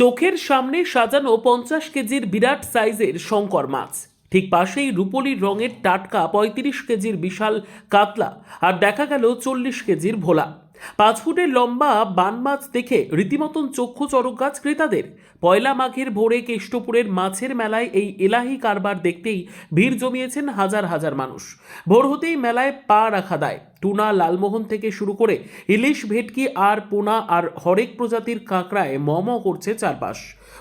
চোখের সামনে সাজানো পঞ্চাশ কেজির বিরাট সাইজের শঙ্কর মাছ। ঠিক পাশেই রুপোলির রঙের টাটকা পঁয়ত্রিশ কেজির বিশাল কাতলা আর দেখা গেল চল্লিশ কেজির ভোলা। পাঁচ ফুটের লম্বা বান মাছ দেখে রীতিমতন চক্ষু চরক গাছ ক্রেতাদের। পয়লা মাঘের ভোরে কেষ্টপুরের মাছের মেলায় এই এলাহি কারবার দেখতেই ভিড় জমিয়েছেন হাজার হাজার মানুষ। ভোর হতেই মেলায় পা রাখা দেয়। টুনা লালমোহন থেকে শুরু করে ইলিশ ভেটকি আর পোনা আর হরেক প্রজাতির কাঁকড়ায় মম করছে চারপাশ।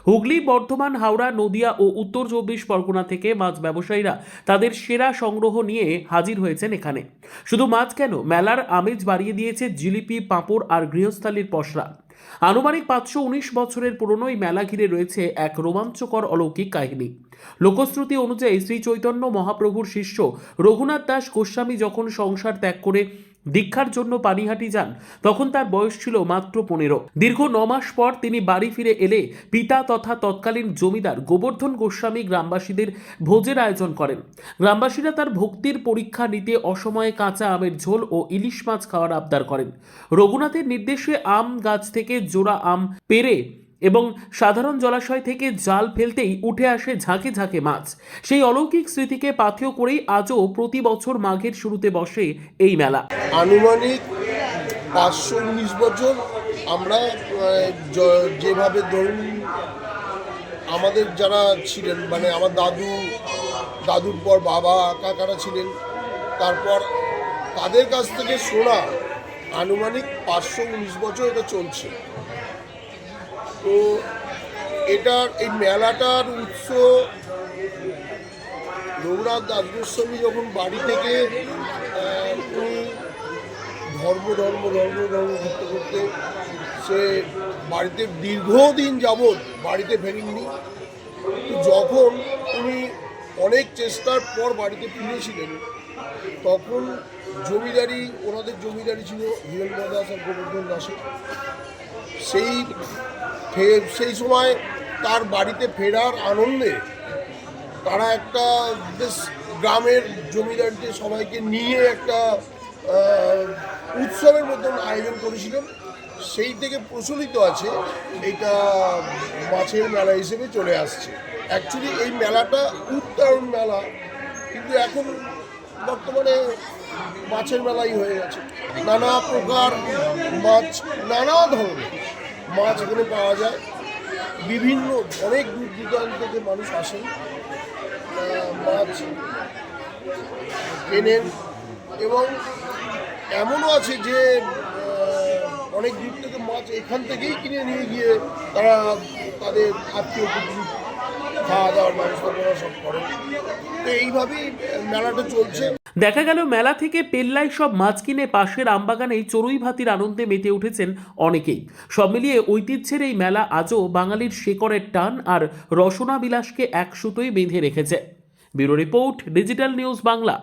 হুগলি, বর্ধমান, হাওড়া, নদিয়া ও উত্তর চব্বিশ পরগনা থেকে মাছ ব্যবসায়ীরা তাদের সেরা সংগ্রহ নিয়ে হাজির হয়েছেন এখানে। শুধু মাছ কেন, মেলার আমেজ বাড়িয়ে দিয়েছে জিলিপি, পাঁপড় আর গৃহস্থালির পসরা। আনুমানিক পাঁচশো উনিশ বছরের পুরনো এই মেলা ঘিরে রয়েছে এক রোমাঞ্চকর অলৌকিক কাহিনী। লোকশ্রুতি অনুযায়ী শ্রী চৈতন্য মহাপ্রভুর শিষ্য রঘুনাথ দাস গোস্বামী যখন সংসার ত্যাগ করে দীক্ষার জন্য পানিহাটি যান। তখন তার বয়স ছিল মাত্র পনেরো। দীর্ঘ ন মাস পর তিনি বাড়ি ফিরে এলে পিতা তথা তৎকালীন জমিদার গোবর্ধন গোস্বামী গ্রামবাসীদের ভোজের আয়োজন করেন। গ্রামবাসীরা তার ভক্তির পরীক্ষা নিতে অসময়ে কাঁচা আমের ঝোল ও ইলিশ মাছ খাওয়ার আবদার করেন। রঘুনাথের নির্দেশে আম গাছ থেকে জোড়া আম পেরে এবং সাধারণ জলাশয় থেকে জাল ফেলতেই উঠে আসে ঝাঁকে ঝাঁকে মাছ। সেই অলৌকিক স্মৃতিকে পাথেয় করেই আজও প্রতি বছর মাঘের শুরুতে বসে এই মেলা। আনুমানিক পাঁচশো উনিশ বছর আমরা যেভাবে ধরুন আমাদের যারা ছিলেন মানে আমার দাদু, দাদুর পর বাবা, কাকারা ছিলেন, তারপর তাদের কাছ থেকে শোনা আনুমানিক পাঁচশো উনিশ বছর এটা চলছে। তো এটার, এই মেলাটার উৎস রঘুনাথ দাস গোস্বামী যখন বাড়ি থেকে ধর্ম ধর্ম ধর্ম ধর্ম করতে করতে, সে বাড়িতে দীর্ঘদিন যাবৎ বাড়িতে ফেরেননি। যখন উনি অনেক চেষ্টার পর বাড়িতে ফিরেছিলেন তখন জমিদারি, ওনাদের জমিদারি ছিল হিরণ্য দাস আর গোবর্ধন দাসের। সেই সেই সময় তার বাড়িতে ফেরার আনন্দে তারা একটা বেশ গ্রামের জমিদারদের সবাইকে নিয়ে একটা উৎসবের মতন আয়োজন করেছিলেন সেই থেকে প্রচলিত আছে, এটা মাছের মেলা হিসেবে চলে আসছে। অ্যাকচুয়ালি এই মেলাটা উত্তরণ মেলা, কিন্তু এখন বর্তমানে মাছের মেলাই হয়ে গেছে। নানা প্রকার মাছ, নানা ধরনের মাছ এখানে পাওয়া যায়। বিভিন্ন অনেক দূর দূরান্ত থেকে মানুষ আসেন। মাছ কেনেন এবং এমনও আছে যে অনেক দূর থেকে মাছ এখান থেকেই কিনে নিয়ে গিয়ে তারা তাদের আত্মীয় খাওয়া দাওয়ার সব তো এইভাবেই মেলাটা চলছে। দেখা গেল মেলা থেকে পেল্লায় সব মাছ কিনে পাশের আমবাগানেই চড়ুই ভাতির আনন্দে মেতে উঠেছেন অনেকেই। সব মিলিয়ে ঐতিহ্যের এই মেলা আজও বাঙালির শেকড়ের টান আর রসনা বিলাসকে এক সুতোই বেঁধে রেখেছে। Bureau report, digital news Bangla.